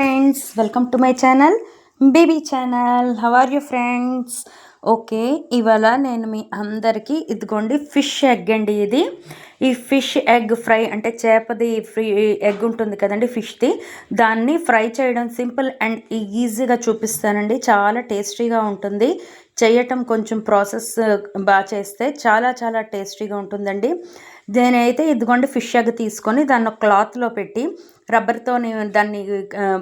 Friends welcome to my channel baby channel how are you friends okay ఇవాళ నేను మీ అందరికీ ఇదిగోండి ఫిష్ ఎగ్ అండి ఇది. ఈ ఫిష్ ఎగ్ ఫ్రై అంటే చేపది ఫ్రీ ఎగ్ ఉంటుంది కదండి ఫిష్ది దాన్ని ఫ్రై చేయడం సింపుల్ అండ్ ఈజీగా చూపిస్తానండి. చాలా టేస్టీగా ఉంటుంది. చేయటం కొంచెం ప్రాసెస్ uh, బాగా చేస్తే చాలా చాలా టేస్టీగా ఉంటుందండి. నేనైతే ఇదిగోండి ఫిష్ ఎగ్ తీసుకొని దాన్ని క్లాత్లో పెట్టి రబ్బర్తో దాన్ని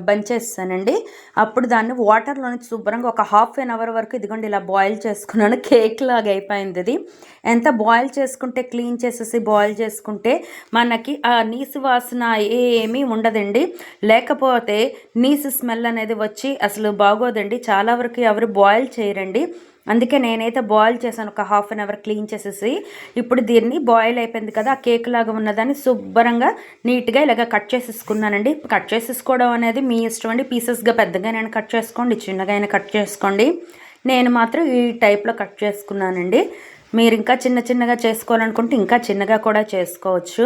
బంచేస్తానండి అప్పుడు దాన్ని వాటర్లో నుంచి శుభ్రంగా ఒక హాఫ్ అన్ అవర్ వరకు ఇదిగోండి ఇలా బాయిల్ చేసుకున్నాను. కేక్ లాగా అయిపోయింది ఇది. ఎంత బాయిల్ చేసుకుంటే క్లీన్ చేసేసి బాయిల్ చేసుకుంటే మనకి ఆ నీసు వాసన ఏమీ ఉండదండి. లేకపోతే నీసు స్మెల్ అనేది వచ్చి అసలు బాగోదండి. చాలా వరకు ఎవరు బాయిల్ చేయరండి. అందుకే నేనైతే బాయిల్ చేశాను ఒక హాఫ్ అన్ అవర్ క్లీన్ చేసేసి. ఇప్పుడు దీన్ని బాయిల్ అయిపోయింది కదా ఆ కేక్ లాగా ఉన్నదాన్ని శుభ్రంగా నీట్గా ఇలాగ కట్ చేసేసుకున్నానండి. కట్ చేసేసుకోవడం అనేది మీ ఇష్టం అండి. పీసెస్గా పెద్దగా నేను కట్ చేసుకోండి చిన్నగా అయినా కట్ చేసుకోండి. నేను మాత్రం ఈ టైప్లో కట్ చేసుకున్నానండి. మీరు ఇంకా చిన్న చిన్నగా చేసుకోవాలనుకుంటే ఇంకా చిన్నగా కూడా చేసుకోవచ్చు.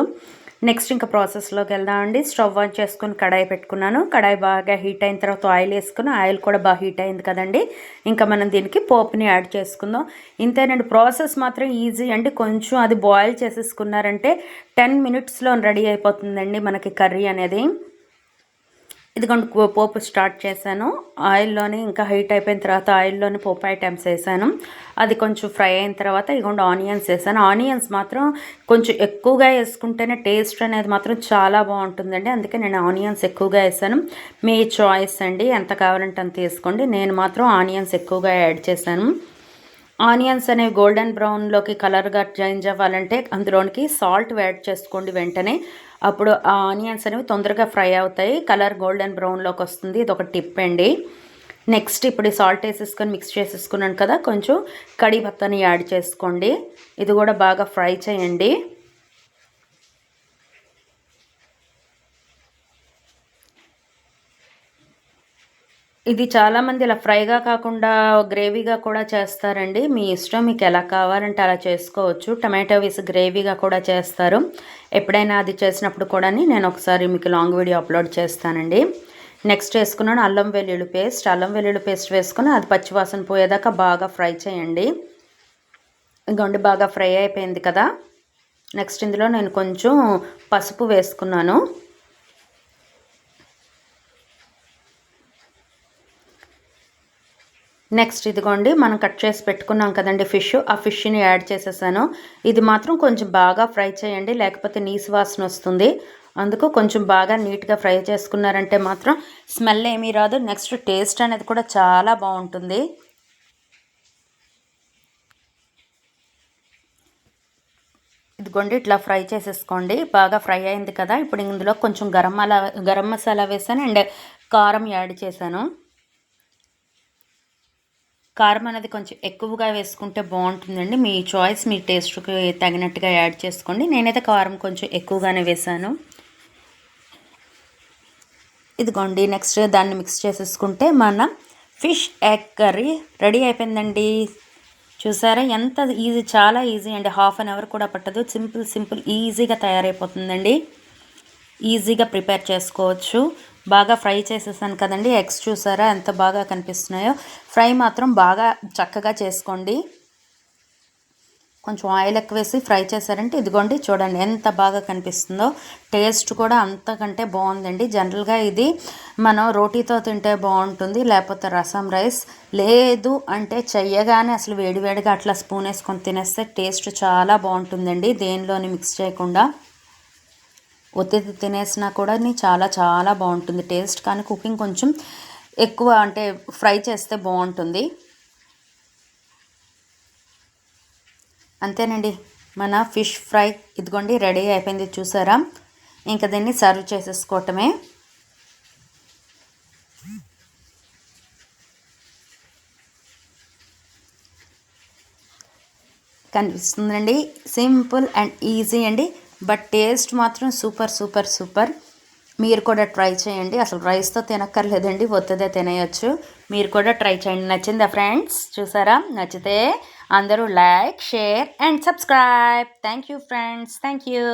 నెక్స్ట్ ఇంకా ప్రాసెస్లోకి వెళ్దామండి స్టవ్ ఆన్ చేసుకుని కడాయి పెట్టుకున్నాను. కడాయి బాగా హీట్ అయిన తర్వాత ఆయిల్ వేసుకుని ఆయిల్ కూడా బాగా హీట్ అయింది కదండి. ఇంకా మనం దీనికి పోపుని యాడ్ చేసుకుందాం. ఇంతేనండి ప్రాసెస్ మాత్రం ఈజీ అండి. కొంచెం అది బాయిల్ చేసేసుకున్నారంటే టెన్ మినిట్స్లో రెడీ అయిపోతుందండి మనకి కర్రీ అనేది. ఇదిగోండి పోపు స్టార్ట్ చేశాను. ఆయిల్లోనే ఇంకా హీట్ అయిపోయిన తర్వాత ఆయిల్లోనే పోపు ఐటమ్స్ వేసాను. అది కొంచెం ఫ్రై అయిన తర్వాత ఇదిగోండి ఆనియన్స్ వేసాను. ఆనియన్స్ మాత్రం కొంచెం ఎక్కువగా వేసుకుంటేనే టేస్ట్ అనేది మాత్రం చాలా బాగుంటుందండి. అందుకే నేను ఆనియన్స్ ఎక్కువగా వేసాను. మీ చాయిస్ అండి ఎంత కావాలంటే అంత వేసుకోండి నేను మాత్రం ఆనియన్స్ ఎక్కువగా యాడ్ చేశాను. ఆనియన్స్ అనేవి గోల్డెన్ బ్రౌన్లోకి కలర్గా చేంజ్ అవ్వాలంటే అందులోనికి సాల్ట్ యాడ్ చేసుకోండి వెంటనే. అప్పుడు ఆ ఆనియన్స్ అనేవి తొందరగా ఫ్రై అవుతాయి. కలర్ గోల్డెన్ బ్రౌన్లోకి వస్తుంది. ఇది ఒక టిప్ అండి. నెక్స్ట్ ఇప్పుడు సాల్ట్ వేసేసుకొని మిక్స్ చేసేసుకున్నాను కదా కొంచెం కడి యాడ్ చేసుకోండి. ఇది కూడా బాగా ఫ్రై చేయండి. ఇది చాలామంది ఇలా ఫ్రైగా కాకుండా గ్రేవీగా కూడా చేస్తారండి. మీ ఇష్టం మీకు ఎలా కావాలంటే అలా చేసుకోవచ్చు. టమాటో వేసి గ్రేవీగా కూడా చేస్తారు. ఎప్పుడైనా అది చేసినప్పుడు కూడా నేను ఒకసారి మీకు లాంగ్ వీడియో అప్లోడ్ చేస్తానండి. నెక్స్ట్ వేసుకున్నాను అల్లం వెల్లుల్లి పేస్ట్. అల్లం వెల్లుల్లి పేస్ట్ వేసుకుని అది పచ్చివాసన పోయేదాకా బాగా ఫ్రై చేయండి. ఇంకొండి బాగా ఫ్రై అయిపోయింది కదా. నెక్స్ట్ ఇందులో నేను కొంచెం పసుపు వేసుకున్నాను. నెక్స్ట్ ఇదిగోండి మనం కట్ చేసి పెట్టుకున్నాం కదండి ఫిష్. ఆ ఫిష్ని యాడ్ చేసేసాను. ఇది మాత్రం కొంచెం బాగా ఫ్రై చేయండి లేకపోతే నీసు వాసన వస్తుంది. అందుకు కొంచెం బాగా నీట్గా ఫ్రై చేసుకున్నారంటే మాత్రం స్మెల్ ఏమీ రాదు. నెక్స్ట్ టేస్ట్ అనేది కూడా చాలా బాగుంటుంది. ఇదిగోండి ఇట్లా ఫ్రై చేసేసుకోండి. బాగా ఫ్రై అయింది కదా ఇప్పుడు ఇందులో కొంచెం గరం అలా గరం మసాలా వేసాను అండ్ కారం యాడ్ చేశాను. కారం అనేది కొంచెం ఎక్కువగా వేసుకుంటే బాగుంటుందండి. మీ చాయిస్ మీ టేస్ట్కి తగినట్టుగా యాడ్ చేసుకోండి. నేనైతే కారం కొంచెం ఎక్కువగానే వేసాను. ఇదిగోండి నెక్స్ట్ దాన్ని మిక్స్ చేసేసుకుంటే మన ఫిష్ ఎగ్ కర్రీ రెడీ అయిపోయిందండి. చూసారా? ఎంత ఈజీ చాలా ఈజీ అండి. హాఫ్ అన్ అవర్ కూడా పట్టదు. సింపుల్ సింపుల్ ఈజీగా తయారైపోతుందండి. ఈజీగా ప్రిపేర్ చేసుకోవచ్చు. బాగా ఫ్రై చేసేసాను కదండి. ఎగ్స్ చూసారా ఎంత బాగా కనిపిస్తున్నాయో. ఫ్రై మాత్రం బాగా చక్కగా చేసుకోండి. కొంచెం ఆయిల్ ఎక్కువ వేసి ఫ్రై చేశారంటే ఇదిగోండి చూడండి ఎంత బాగా కనిపిస్తుందో. టేస్ట్ కూడా అంతకంటే బాగుందండి. జనరల్గా ఇది మనం రోటీతో తింటే బాగుంటుంది లేకపోతే రసం రైస్ లేదు అంటే చెయ్యగానే అసలు వేడివేడిగా అట్లా స్పూన్ వేసుకొని తినేస్తే టేస్ట్ చాలా బాగుంటుందండి. దేనిలోని మిక్స్ చేయకుండా. ఒత్తిడి తినేసినా కూడా చాలా చాలా బాగుంటుంది. టేస్ట్ కానీ కుకింగ్ కొంచెం ఎక్కువ అంటే ఫ్రై చేస్తే బాగుంటుంది. అంతేనండి. మన ఫిష్ ఫ్రై ఇదిగోండి రెడీ అయిపోయింది చూసారా? ఇంకా దీన్ని సర్వ్ చేసేసుకోవటమే. కనిపిస్తుందండి. సింపుల్ అండ్ ఈజీ అండి. బట్ టేస్ట్ మాత్రం సూపర్ సూపర్ సూపర్. మీరు కూడా ట్రై చేయండి. అసలు రైస్తో తినక్కర్లేదండి ఒత్తిదే తినేయచ్చు. మీరు కూడా ట్రై చేయండి. నచ్చిందా ఫ్రెండ్స్? చూసారా? నచ్చితే అందరూ like share and subscribe. Thank you friends. Thank you.